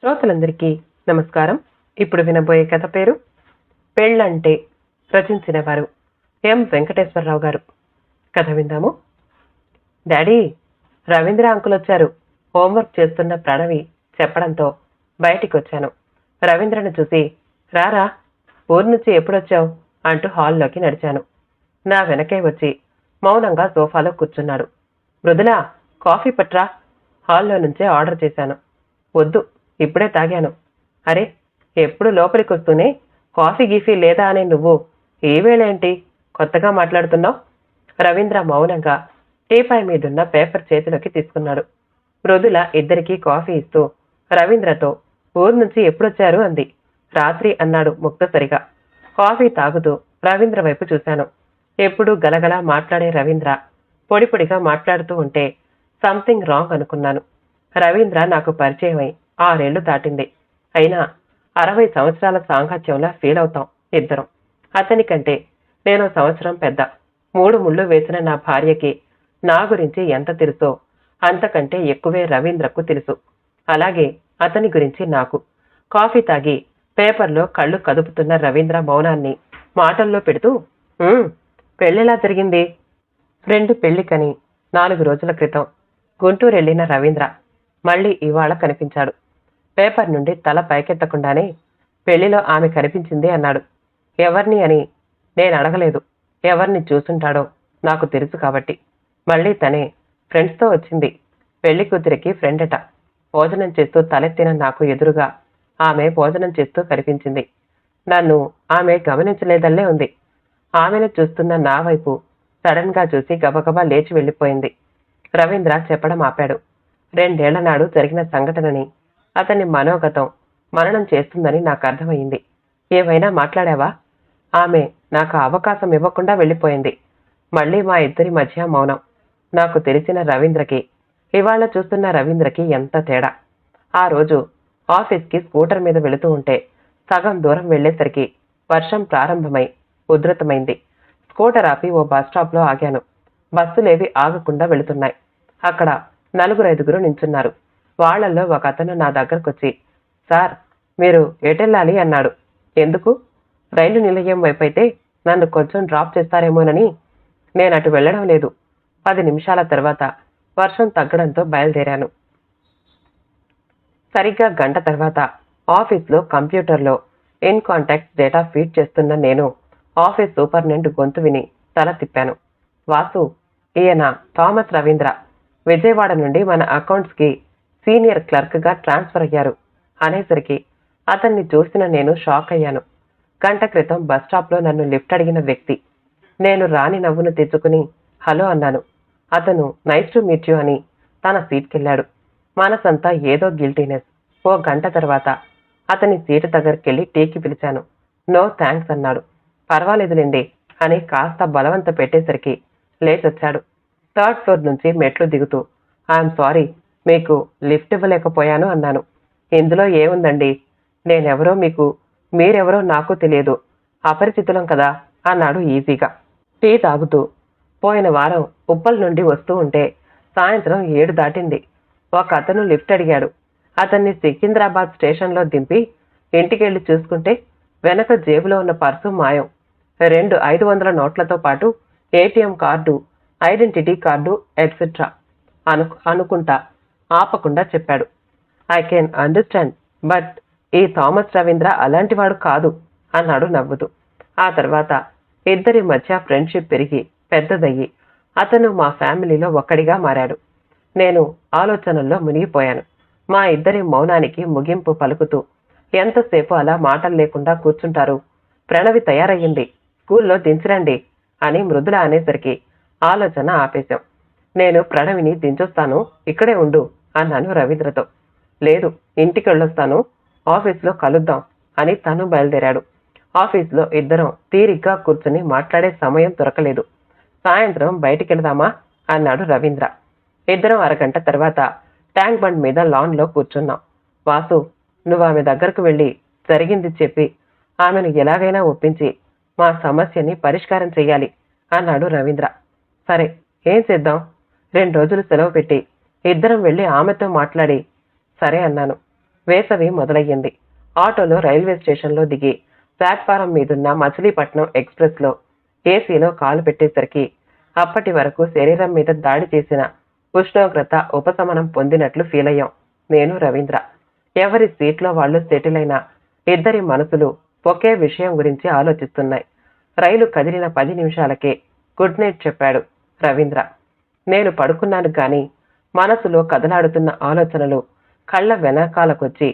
శ్రోతలందరికీ నమస్కారం. ఇప్పుడు వినబోయే కథ పేరు పెళ్ళంటే రచించిన వారు ఎం వెంకటేశ్వరరావు గారు. కథ విందాము. డాడీ రవీంద్ర అంకుల్ వచ్చారు హోంవర్క్ చేస్తున్న ప్రణవి చెప్పడంతో బయటికి వచ్చాను రవీంద్రను చూసి రారా ఊరు నుంచి ఎప్పుడొచ్చావు? అంటూ హాల్లోకి నడిచాను. నా వెనకే వచ్చి మౌనంగా సోఫాలో కూర్చున్నాడు. మృదుల కాఫీ పట్రా. హాల్లో నుంచే ఆర్డర్ చేశాను. వద్దు ఇప్పుడే తాగాను. అరే ఎప్పుడు లోపలికి వస్తూనే కాఫీ గీఫీ లేదా అనే నువ్వు ఏ వేళేంటి కొత్తగా మాట్లాడుతున్నావు? రవీంద్ర మౌనంగా టీపాయ్ మీదున్న పేపర్ చేతిలోకి తీసుకున్నాడు. మృదుల ఇద్దరికీ కాఫీ ఇస్తూ రవీంద్రతో ఊరు నుంచి ఎప్పుడొచ్చారు అంది. రాత్రి అన్నాడు ముక్తసరిగా. కాఫీ తాగుతూ రవీంద్ర వైపు చూశాను. ఎప్పుడూ గలగల మాట్లాడే రవీంద్ర పొడిపొడిగా మాట్లాడుతూ ఉంటే సంథింగ్ రాంగ్ అనుకున్నాను. రవీంద్ర నాకు పరిచయమై ఆరేళ్ళు దాటింది. అయినా అరవై సంవత్సరాల సాంగత్యంలా ఫీల్ అవుతాం ఇద్దరం. అతని కంటే నేను సంవత్సరం పెద్ద. మూడు ముళ్ళు వేసిన నా భార్యకి నా గురించి ఎంత తెలుసో అంతకంటే ఎక్కువే రవీంద్రకు తెలుసు. అలాగే అతని గురించి నాకు. కాఫీ తాగి పేపర్లో కళ్ళు కదుపుతున్న రవీంద్ర మౌనాన్ని మాటల్లో పెడుతూ పెళ్ళిలా పెళ్ళెలా జరిగింది? రెండు పెళ్ళికని నాలుగు రోజుల క్రితం గుంటూరు వెళ్ళిన రవీంద్ర మళ్ళీ ఇవాళ కనిపించాడు. పేపర్ నుండి తల పైకెత్తకుండానే పెళ్ళిలో ఆమె కనిపించింది అన్నాడు. ఎవరిని అని నేను అడగలేదు. ఎవరిని చూసుంటాడో నాకు తెలుసు కాబట్టి. మళ్ళీ తనే ఫ్రెండ్స్తో వచ్చింది. పెళ్ళి కూతురికి ఫ్రెండ్ అట భోజనం చేస్తూ తలెత్తిన నాకు ఎదురుగా ఆమె భోజనం చేస్తూ కనిపించింది. నన్ను ఆమె గమనించలేదల్లే ఉంది. ఆమెను చూస్తున్న నా వైపు సడన్గా చూసి గబగబా లేచి వెళ్ళిపోయింది. రవీంద్ర చెప్పడం ఆపాడు. రెండేళ్ళ నాడు జరిగిన సంఘటనని అతని మనోగతం మననం చేస్తుందని నాకు అర్థమైంది ఏమైనా మాట్లాడావా? ఆమె నాకు అవకాశం ఇవ్వకుండా వెళ్ళిపోయింది. మళ్ళీ మా ఇద్దరి మధ్య మౌనం. నాకు తెలిసిన రవీంద్రకి ఇవాళ చూస్తున్న రవీంద్రకి ఎంత తేడా. ఆ రోజు ఆఫీస్కి స్కూటర్ మీద వెళుతూ ఉంటే సగం దూరం వెళ్ళేసరికి వర్షం ప్రారంభమై ఉధృతమైంది. స్కూటర్ ఆపి ఓ బస్ స్టాప్లో ఆగాను. బస్సులేవి ఆగకుండా వెళుతున్నాయి. అక్కడ నలుగురు ఐదుగురు నించున్నారు. వాళ్ళల్లో ఒక అతను నా దగ్గరకొచ్చి సార్ మీరు ఎటెళ్ళాలి అన్నాడు. ఎందుకు? రైలు నిలయం వైపైతే నన్ను కొంచెం డ్రాప్ చేస్తారేమోనని నేను అటు వెళ్ళడం లేదు. పది నిమిషాల తర్వాత వర్షం తగ్గడంతో బయలుదేరాను. సరిగ్గా గంట తర్వాత ఆఫీస్లో కంప్యూటర్లో ఇన్ కాంటాక్ట్ డేటా ఫీడ్ చేస్తున్న నేను ఆఫీస్ సూపర్నెంట్ గొంతు విని తల తిప్పాను. వాసు ఈయన థామస్ రవీంద్ర. విజయవాడ నుండి మన అకౌంట్స్కి సీనియర్ క్లర్క్గా ట్రాన్స్ఫర్ అయ్యారు. అనేసరికి అతన్ని చూసిన నేను షాక్ అయ్యాను. గంట క్రితం బస్ స్టాప్లో నన్ను లిఫ్ట్ అడిగిన వ్యక్తి. నేను రాని నవ్వును తెచ్చుకుని హలో అన్నాను. అతను నైస్ టు మీట్ యు అని తన సీట్కెళ్ళాడు. మనసంతా ఏదో గిల్టీనెస్. ఓ గంట తర్వాత అతని సీటు దగ్గరికెళ్ళి టీకి పిలిచాను. నో థ్యాంక్స్ అన్నాడు. పర్వాలేదులేండి అని కాస్త బలవంత పెట్టేసరికి లేచొచ్చాడు. థర్డ్ ఫ్లోర్ నుంచి మెట్లు దిగుతూ ఐఎమ్ సారీ మీకు లిఫ్ట్ ఇవ్వలేకపోయాను అన్నాను. ఇందులో ఏముందండి? నేనెవరో మీకు మీరెవరో నాకు తెలియదు. అపరిచితులం కదా అన్నాడు ఈజీగా. టీ తాగుతూ. పోయిన వారం ఉప్పల్ నుండి వస్తూ ఉంటే సాయంత్రం ఏడు దాటింది. ఒక అతను లిఫ్ట్ అడిగాడు. అతన్ని సికింద్రాబాద్ స్టేషన్లో దింపి ఇంటికెళ్ళి చూసుకుంటే వెనక జేబులో ఉన్న పర్సు మాయం. రెండు ఐదు వందల నోట్లతో పాటు ATM card identity card etcetera అను అనుకుంటా. ఆపకుండా చెప్పాడు. ఐ కెన్ అండర్స్టాండ్ బట్ ఈ థామస్ రవీంద్ర అలాంటివాడు కాదు అన్నాడు నవ్వుతూ. ఆ తర్వాత ఇద్దరి మధ్య ఫ్రెండ్షిప్ పెరిగి పెద్దదయ్యి అతను మా ఫ్యామిలీలో ఒక్కడిగా మారాడు. నేను ఆలోచనల్లో మునిగిపోయాను. మా ఇద్దరి మౌనానికి ముగింపు పలుకుతూ ఎంతసేపు అలా మాటలు లేకుండా కూర్చుంటారు? ప్రణవి తయారయ్యింది. స్కూల్లో దించిరండి అని మృదుల అనేసరికి ఆలోచన ఆపేశాం. నేను ప్రణవిని దించొస్తాను ఇక్కడే ఉండు అన్నాను రవీంద్రతో. లేదు ఇంటికి వెళ్ళొస్తాను ఆఫీస్లో కలుద్దాం అని తను బయలుదేరాడు. ఆఫీస్లో ఇద్దరం తీరిగ్గా కూర్చుని మాట్లాడే సమయం దొరకలేదు. సాయంత్రం బయటికి వెళదామా అన్నాడు రవీంద్ర. ఇద్దరం అరగంట తర్వాత ట్యాంక్ బండ్ మీద లాన్లో కూర్చున్నాం. వాసు నువ్వు ఆమె దగ్గరకు వెళ్ళి జరిగింది చెప్పి ఆమెను ఎలాగైనా ఒప్పించి మా సమస్యని పరిష్కారం చేయాలి అన్నాడు రవీంద్ర. సరే ఏం చేద్దాం? రెండు రోజులు సెలవు పెట్టి ఇద్దరం వెళ్ళి ఆమెతో మాట్లాడి సరే అన్నాను. వేసవి మొదలయ్యింది. ఆటోలో రైల్వే స్టేషన్లో దిగి ప్లాట్ఫారం మీదున్న మచిలీపట్నం ఎక్స్ప్రెస్లో ఏసీలో కాలు పెట్టేసరికి అప్పటి వరకు శరీరం మీద దాడి చేసిన ఉష్ణోగ్రత ఉపశమనం పొందినట్లు ఫీల్ అయ్యాం. నేను రవీంద్ర. ఎవరి సీట్లో వాళ్ళు సెటిల్ అయిన ఇద్దరి మనసులు ఒకే విషయం గురించి ఆలోచిస్తున్నాయి. రైలు కదిలిన పది నిమిషాలకే గుడ్ నైట్ చెప్పాడు రవీంద్ర. నేను పడుకున్నాను కానీ మనసులో కదలాడుతున్న ఆలోచనలు కళ్ళ వెనకాలకొచ్చి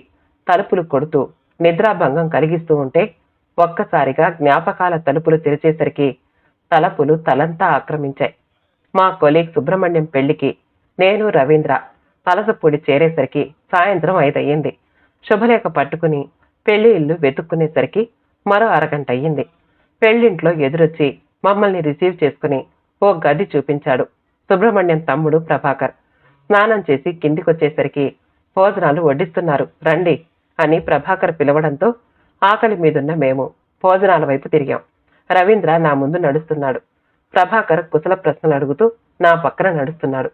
తలుపులు కొడుతూ నిద్రాభంగం కలిగిస్తూ ఉంటే ఒక్కసారిగా జ్ఞాపకాల తలుపులు తెరిచేసరికి తలపులు తలంతా ఆక్రమించాయి. మా కొలీగ్ సుబ్రహ్మణ్యం పెళ్ళికి నేను రవీంద్ర పలసపూడి చేరేసరికి సాయంత్రం ఐదయ్యింది. శుభలేఖ పట్టుకుని పెళ్ళి ఇల్లు వెతుక్కునేసరికి మరో అరగంట అయ్యింది పెళ్ళింట్లో ఎదురొచ్చి మమ్మల్ని రిసీవ్ చేసుకుని ఓ గది చూపించాడు. సుబ్రహ్మణ్యం తమ్ముడు ప్రభాకర్. స్నానం చేసి కిందికొచ్చేసరికి భోజనాలు వడ్డిస్తున్నారు. రండి అని ప్రభాకర్ పిలవడంతో ఆకలి మీదున్న మేము భోజనాల వైపు తిరిగాం. రవీంద్ర నా ముందు నడుస్తున్నాడు. ప్రభాకర్ కుశల ప్రశ్నలు అడుగుతూ నా పక్కన నడుస్తున్నాడు.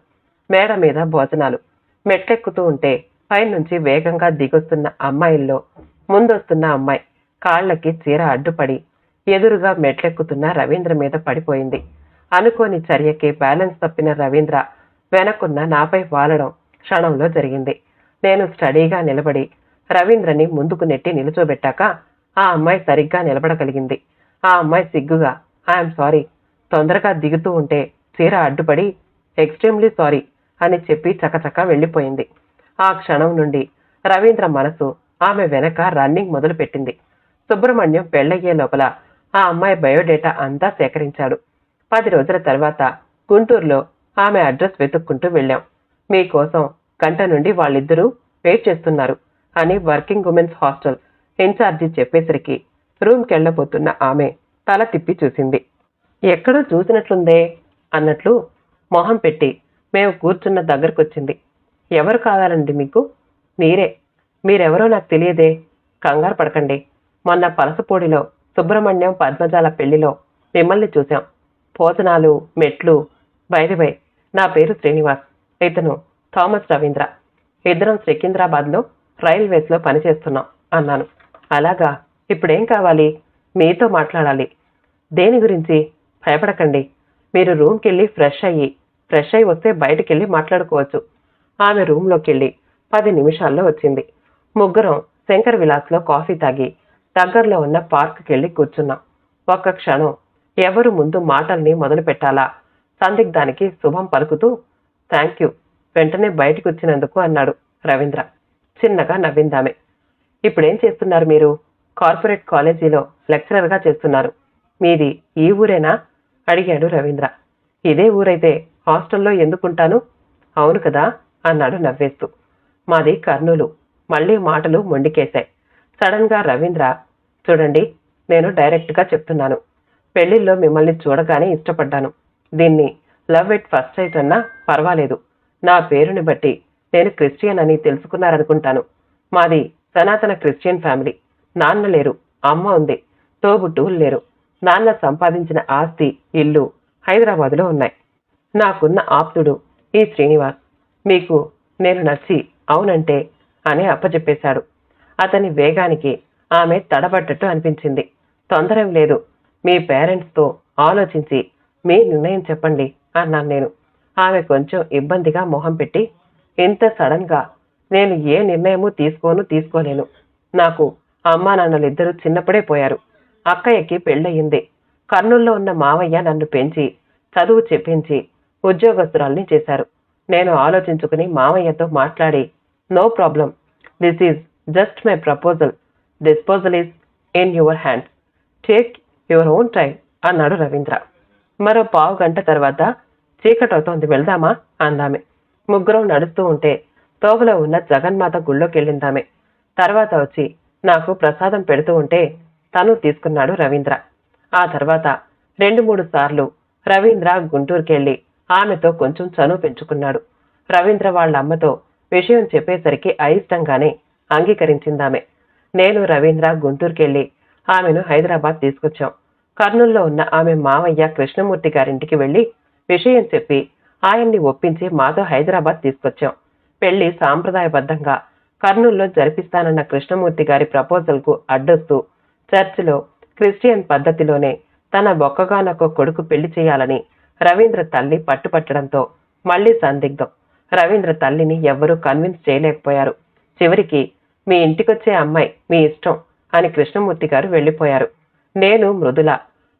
మేడ మీద భోజనాలు. మెట్లెక్కుతూ ఉంటే పైనుంచి వేగంగా దిగొస్తున్న అమ్మాయిల్లో ముందొస్తున్న అమ్మాయి కాళ్ళకి చీర అడ్డుపడి ఎదురుగా మెట్లెక్కుతున్న రవీంద్ర మీద పడిపోయింది. అనుకోని చర్యకి బ్యాలెన్స్ తప్పిన రవీంద్ర వెనకున్న నాపై వాలడం క్షణంలో జరిగింది. నేను స్టడీగా నిలబడి రవీంద్రని ముందుకు నెట్టి నిలుచోబెట్టాక ఆ అమ్మాయి సరిగ్గా నిలబడగలిగింది. ఆ అమ్మాయి సిగ్గుగా ఐఎమ్ సారీ తొందరగా దిగుతూ ఉంటే చీర అడ్డుపడి ఎక్స్ట్రీమ్లీ సారీ అని చెప్పి చకచక వెళ్ళిపోయింది. ఆ క్షణం నుండి రవీంద్ర మనసు ఆమె వెనక రన్నింగ్ మొదలుపెట్టింది. సుబ్రహ్మణ్యం పెళ్ళయ్యే లోపల ఆ అమ్మాయి బయోడేటా అంతా సేకరించాడు. పది రోజుల తర్వాత గుంటూరులో ఆమె అడ్రస్ వెతుక్కుంటూ వెళ్ళాం. మీకోసం గంట నుండి వాళ్ళిద్దరూ వెయిట్ చేస్తున్నారు అని వర్కింగ్ ఉమెన్స్ హాస్టల్ ఇన్ఛార్జి చెప్పేసరికి రూమ్కి వెళ్ళబోతున్న ఆమె తల తిప్పి చూసింది. ఎక్కడో చూసినట్లుందే అన్నట్లు మొహం పెట్టి మేము కూర్చున్న దగ్గరకొచ్చింది. ఎవరు కావాలండి మీకు? మీరే. మీరెవరో నాకు తెలియదే. కంగారు పడకండి. మొన్న పలసపూడిలో సుబ్రహ్మణ్యం పద్మజాల పెళ్ళిలో మిమ్మల్ని చూశాం. భోజనాలు మెట్లు బై నా పేరు శ్రీనివాస్. ఇతను థామస్ రవీంద్ర. ఇద్దరం సికింద్రాబాద్లో రైల్వేస్లో పనిచేస్తున్నాం అన్నాను. అలాగా? ఇప్పుడేం కావాలి? మీతో మాట్లాడాలి. దేని గురించి? భయపడకండి. మీరు రూమ్కి వెళ్ళి ఫ్రెష్ అయ్యి ఫ్రెష్ అయ్యి వస్తే బయటికి వెళ్ళి మాట్లాడుకోవచ్చు. ఆమె రూమ్లోకి వెళ్ళి పది నిమిషాల్లో వచ్చింది. ముగ్గురం శంకర్ విలాస్లో కాఫీ తాగి దగ్గరలో ఉన్న పార్క్కి వెళ్ళి కూర్చున్నాం. ఒక్క క్షణం ఎవరు ముందు మాటల్ని మొదలు పెట్టాలా? సందిగ్ధానికి శుభం పలుకుతూ థ్యాంక్ యూ వెంటనే బయటికి వచ్చినందుకు అన్నాడు రవీంద్ర. చిన్నగా నవ్విందామె ఇప్పుడేం చేస్తున్నారు మీరు? కార్పొరేట్ కాలేజీలో లెక్చరర్గా చేస్తున్నారు. మీది ఈ ఊరేనా? అడిగాడు రవీంద్ర. ఇదే ఊరైతే హాస్టల్లో ఎందుకుంటాను? అవును కదా అన్నాడు నవ్వేస్తూ. మాది కర్నూలు. మళ్ళీ మాటలు మొండికేశాయి. సడన్గా రవీంద్ర చూడండి నేను డైరెక్ట్గా చెప్తున్నాను. పెళ్ళిల్లో మిమ్మల్ని చూడగానే ఇష్టపడ్డాను. దీన్ని లవ్ ఎట్ ఫస్ట్ సైట్ అన్నా పర్వాలేదు. నా పేరుని బట్టి నేను క్రిస్టియన్ అని తెలుసుకున్నారనుకుంటాను. మాది సనాతన క్రిస్టియన్ ఫ్యామిలీ. నాన్న లేరు అమ్మ ఉంది తోబుట్టువులు లేరు. నాన్న సంపాదించిన ఆస్తి ఇల్లు హైదరాబాదులో ఉన్నాయి. నాకున్న ఆప్తుడు ఈ శ్రీనివాస్. మీకు నేను నచ్చి అవునంటే అని అప్పచెప్పేశాడు అతని వేగానికి ఆమె తడబడ్డట్టు అనిపించింది. తొందరం లేదు మీ పేరెంట్స్తో ఆలోచించి మీ నిర్ణయం చెప్పండి అన్నాను నేను. ఆమె కొంచెం ఇబ్బందిగా మొహం పెట్టి ఇంత సడన్గా నేను ఏ నిర్ణయము తీసుకోను తీసుకోలేను. నాకు అమ్మా నాన్నలిద్దరూ చిన్నప్పుడే పోయారు. అక్కయ్యకి పెళ్ళయింది. కర్నూల్లో ఉన్న మావయ్య నన్ను పెంచి చదువు చెప్పించి ఉద్యోగస్తురాల్ని చేశారు. నేను ఆలోచించుకుని మావయ్యతో మాట్లాడి no problem. This is just my proposal disposal is in your hands take your own time అన్నాడు రవీంద్ర. మరో పావు గంట తర్వాత చీకటవుతోంది వెళ్దామా? అందామె. ముగ్గురం నడుస్తూ ఉంటే తోవలో ఉన్న జగన్మాత గుళ్ళోకి వెళ్ళిందామె తర్వాత వచ్చి నాకు ప్రసాదం పెడుతూ ఉంటే తను తీసుకున్నాడు రవీంద్ర. ఆ తర్వాత రెండు మూడు సార్లు రవీంద్ర గుంటూరుకెళ్ళి ఆమెతో కొంచెం చనువు పెంచుకున్నాడు. రవీంద్ర వాళ్ళ అమ్మతో విషయం చెప్పేసరికి అయిష్టంగానే అంగీకరించిందామె. నేను రవీంద్ర గుంటూరుకెళ్ళి ఆమెను హైదరాబాద్ తీసుకొచ్చాం. కర్నూల్లో ఉన్న ఆమె మావయ్య కృష్ణమూర్తి గారింటికి వెళ్ళి విషయం చెప్పి ఆయన్ని ఒప్పించి మాతో హైదరాబాద్ తీసుకొచ్చాం. పెళ్ళి సాంప్రదాయబద్ధంగా కర్నూల్లో జరిపిస్తానన్న కృష్ణమూర్తి గారి ప్రపోజల్కు అడ్డొస్తూ చర్చిలో క్రిస్టియన్ పద్ధతిలోనే తన ఒక్కగానొక్క కొడుకు పెళ్ళి చేయాలని రవీంద్ర తల్లి పట్టుపట్టడంతో మళ్ళీ సందిగ్ధం. రవీంద్ర తల్లిని ఎవ్వరూ కన్విన్స్ చేయలేకపోయారు. చివరికి మీ ఇంటికొచ్చే అమ్మాయి మీ ఇష్టం. అని కృష్ణమూర్తి గారు వెళ్ళిపోయారు. నేను మృదుల.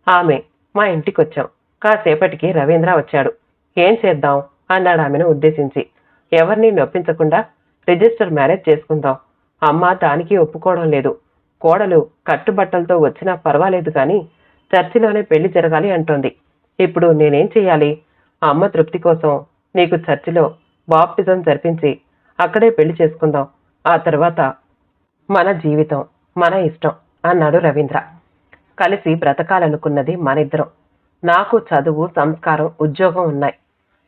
ఆమె మా ఇంటికొచ్చాం. కాసేపటికి రవీంద్ర వచ్చాడు. ఏం చేద్దాం? అన్నాడు ఆమెను ఉద్దేశించి. ఎవరిని నొప్పించకుండా రిజిస్టర్ మ్యారేజ్ చేసుకుందాం. అమ్మ దానికి ఒప్పుకోవడం లేదు. కోడలు కట్టుబట్టలతో వచ్చినా పర్వాలేదు కానీ చర్చిలోనే పెళ్ళి జరగాలి అంటోంది. ఇప్పుడు నేనేం చేయాలి అమ్మ తృప్తి కోసం నీకు చర్చిలో బాప్టిజం జరిపించి అక్కడే పెళ్ళి చేసుకుందాం. ఆ తర్వాత మన జీవితం. మన ఇష్టం అన్నాడు రవీంద్ర. కలిసి బ్రతకాలనుకున్నది మనిద్దరం. నాకు చదువు సంస్కారం ఉద్యోగం ఉన్నాయి.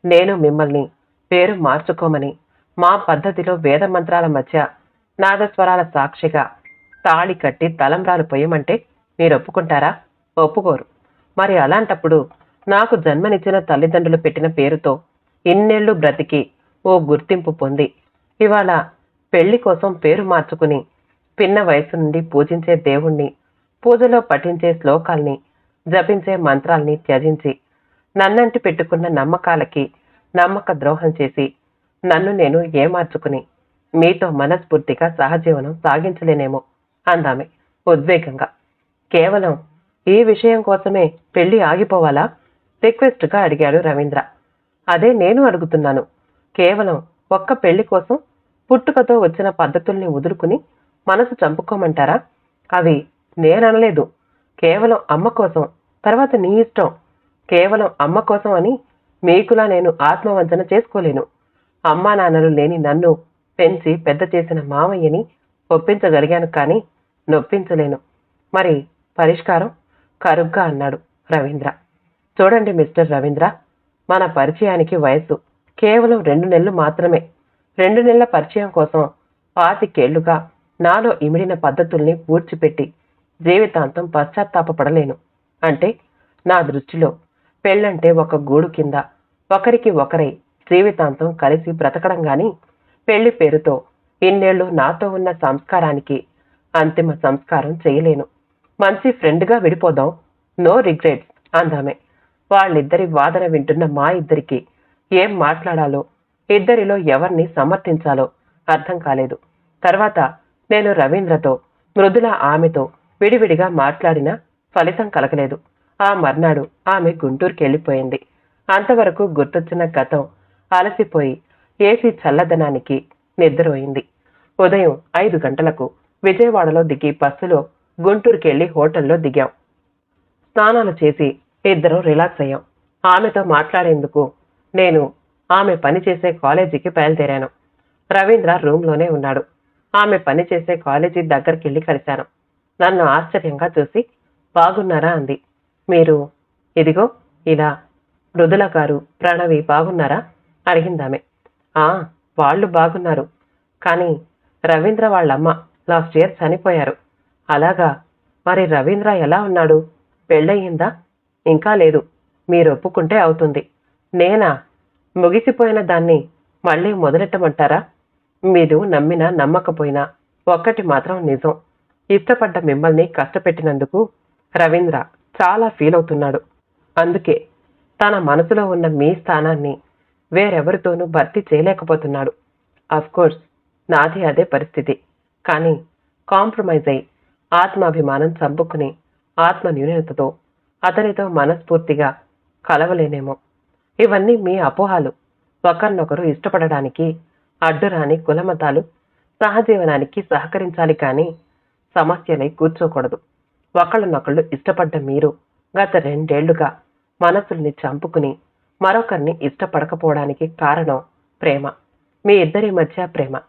నేను మిమ్మల్ని పేరు మార్చుకోమని మా పద్ధతిలో వేద మంత్రాల మధ్య నాదస్వరాల సాక్షిగా తాళి కట్టి తలంబ్రాలు పొయ్యమంటే మీరు ఒప్పుకుంటారా ఒప్పుకోరు. మరి అలాంటప్పుడు నాకు జన్మనిచ్చిన తల్లిదండ్రులు పెట్టిన పేరుతో ఇన్నేళ్ళు బ్రతికి ఓ గుర్తింపు పొంది ఇవాళ పెళ్ళి కోసం పేరు మార్చుకుని పిన్న వయసు నుండి పూజించే దేవుణ్ణి పూజలో పఠించే శ్లోకాల్ని జపించే మంత్రాల్ని త్యజించి నన్నంటి పెట్టుకున్న నమ్మకాలకి నమ్మక ద్రోహం చేసి నన్ను నేను ఏమార్చుకుని మీతో మనస్ఫూర్తిగా సహజీవనం సాగించలేనేమో అందామె ఉద్వేగంగా. కేవలం ఈ విషయం కోసమే పెళ్ళి ఆగిపోవాలా? రిక్వెస్ట్గా అడిగాడు రవీంద్ర. అదే నేను అడుగుతున్నాను. కేవలం ఒక్క పెళ్ళి కోసం పుట్టుకతో వచ్చిన పద్ధతుల్ని వదులుకుని మనసు చంపుకోమంటారా? అవి నేననలేదు. కేవలం అమ్మ కోసం. తర్వాత నీ ఇష్టం. కేవలం అమ్మ కోసం అని మీకులా నేను ఆత్మవంచన చేసుకోలేను. అమ్మా నాన్నలు లేని నన్ను పెంచి పెద్ద చేసిన మామయ్యని ఒప్పించగలిగాను కానీ నొప్పించలేను. మరి పరిష్కారం? కరుగ్గా అన్నాడు రవీంద్ర. చూడండి మిస్టర్ రవీంద్ర మన పరిచయానికి వయసు కేవలం రెండు నెలలు మాత్రమే. రెండు నెలల పరిచయం కోసం పాతికేళ్ళుగా నాలో ఇమిడిన పద్ధతుల్ని పూడ్చిపెట్టి జీవితాంతం పశ్చాత్తాపపడలేను. అంటే నా దృష్టిలో పెళ్ళంటే ఒక గూడు కింద ఒకరికి ఒకరై జీవితాంతం కలిసి బ్రతకడం గాని పెళ్ళి పేరుతో ఇన్నేళ్ళు నాతో ఉన్న సంస్కారానికి అంతిమ సంస్కారం చేయలేను. మంచి ఫ్రెండ్గా విడిపోదాం. నో రిగ్రెట్స్ అందామే. వాళ్ళిద్దరి వాదన వింటున్న మా ఇద్దరికి ఏం మాట్లాడాలో ఇద్దరిలో ఎవరిని సమర్థించాలో అర్థం కాలేదు. తర్వాత నేను రవీంద్రతో మృదుల ఆమెతో విడివిడిగా మాట్లాడినా ఫలితం కలగలేదు. ఆ మర్నాడు ఆమె గుంటూరుకి వెళ్ళిపోయింది అంతవరకు గుర్తొచ్చిన గతం అలసిపోయి ఏసీ చల్లదనానికి నిద్రపోయింది. ఉదయం ఐదు గంటలకు విజయవాడలో దిగి బస్సులో గుంటూరుకెళ్ళి హోటల్లో దిగాం. స్నానాలు చేసి ఇద్దరం రిలాక్స్ అయ్యాం. ఆమెతో మాట్లాడేందుకు నేను ఆమె పనిచేసే కాలేజీకి బయలుదేరాను. రవీంద్ర రూమ్లోనే ఉన్నాడు. ఆమె పనిచేసే కాలేజీ దగ్గరికి వెళ్ళి కలిశాను. నన్ను ఆశ్చర్యంగా చూసి బాగున్నారా? అంది. మీరు ఇదిగో ఇలా మృదుల గారు ప్రణవి బాగున్నారా? అడిగిందామె ఆ వాళ్ళు బాగున్నారు. కానీ రవీంద్ర వాళ్ళమ్మ లాస్ట్ ఇయర్ చనిపోయారు. అలాగా మరి రవీంద్ర ఎలా ఉన్నాడు? పెళ్ళయిందా? ఇంకా లేదు. మీరు ఒప్పుకుంటే అవుతుంది. నేనా? ముగిసిపోయిన దాన్ని మళ్ళీ మొదలెట్టమంటారా? మీరు నమ్మినా నమ్మకపోయినా ఒక్కటి మాత్రం నిజం. ఇష్టపడ్డ మిమ్మల్ని కష్టపెట్టినందుకు రవీంద్ర చాలా ఫీల్ అవుతున్నాడు. అందుకే తన మనసులో ఉన్న మీ స్థానాన్ని వేరెవరితోనూ భర్తీ చేయలేకపోతున్నాడు. కోర్స్ నాది అదే పరిస్థితి. కానీ కాంప్రమైజ్ అయి ఆత్మాభిమానం చంపుకుని ఆత్మ న్యూనతతో అతనితో మనస్ఫూర్తిగా కలవలేనేమో. ఇవన్నీ మీ అపోహాలు. ఒకరినొకరు ఇష్టపడడానికి అడ్డురాని కులమతాలు సహజీవనానికి సహకరించాలి కానీ సమస్యలై కూర్చోకూడదు. ఒకళ్ళనొకళ్ళు ఇష్టపడ్డ మీరు గత రెండేళ్ళుగా మనసుల్ని చంపుకుని మరొకరిని ఇష్టపడకపోవడానికి కారణం ప్రేమ. మీ ఇద్దరి మధ్య ప్రేమ.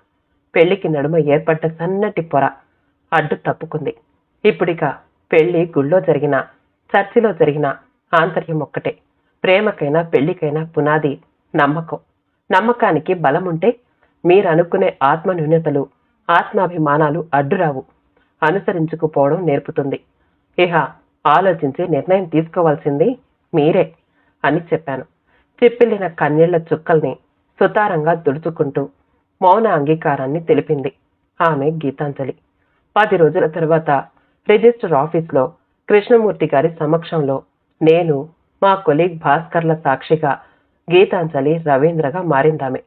పెళ్ళికి నడుమ ఏర్పడ్డ సన్నటి పొర అడ్డు తప్పుకుంది. ఇప్పుడిక పెళ్ళి గుళ్ళో జరిగిన చర్చిలో జరిగిన ఆంతర్యం ఒక్కటే. ప్రేమకైనా పెళ్ళికైనా పునాది నమ్మకం. నమ్మకానికి బలముంటే మీరు అనుకునే ఆత్మ న్యూనతలు ఆత్మాభిమానాలు అడ్డురావు. అనుసరించుకుపోవడం నేర్పుతుంది. ఇహ ఆలోచించి నిర్ణయం తీసుకోవాల్సింది మీరే అని చెప్పాను. చిప్పిల్లిన కన్నీళ్ళ చుక్కల్ని సుతారంగా దుడుచుకుంటూ మౌన అంగీకారాన్ని తెలిపింది ఆమె గీతాంజలి. పది రోజుల తర్వాత రిజిస్టర్ ఆఫీస్లో కృష్ణమూర్తి గారి సమక్షంలో నేను మా కొలీగ్ భాస్కర్ల సాక్షిగా గీతాంజలి రవీంద్రగా మారిందామె.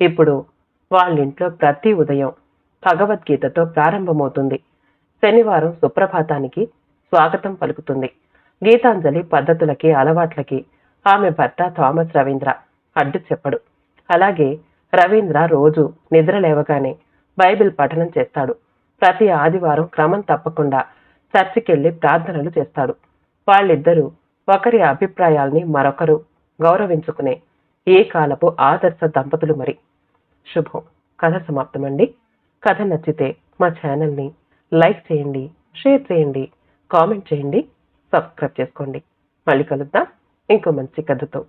ఇప్పుడు వాళ్ళింట్లో ప్రతి ఉదయం భగవద్గీతతో ప్రారంభమవుతుంది. శనివారం సుప్రభాతానికి స్వాగతం పలుకుతుంది. గీతాంజలి పద్ధతులకి అలవాట్లకి ఆమె భర్త థామస్ రవీంద్ర అడ్డు చెప్పడు. అలాగే రవీంద్ర రోజు నిద్ర లేవగానే బైబిల్ పఠనం చేస్తాడు. ప్రతి ఆదివారం క్రమం తప్పకుండా చర్చికెళ్ళి ప్రార్థనలు చేస్తాడు. వాళ్ళిద్దరూ ఒకరి అభిప్రాయాల్ని మరొకరు గౌరవించుకునే ఏ కాలపు ఆదర్శ దంపతులు మరి? శుభం. కథ సమాప్తమండి. కథ నచ్చితే మా ఛానల్ని లైక్ చేయండి షేర్ చేయండి కామెంట్ చేయండి సబ్స్క్రైబ్ చేసుకోండి. మళ్ళీ కలుద్దాం. ఇంకో మంచి కథతో.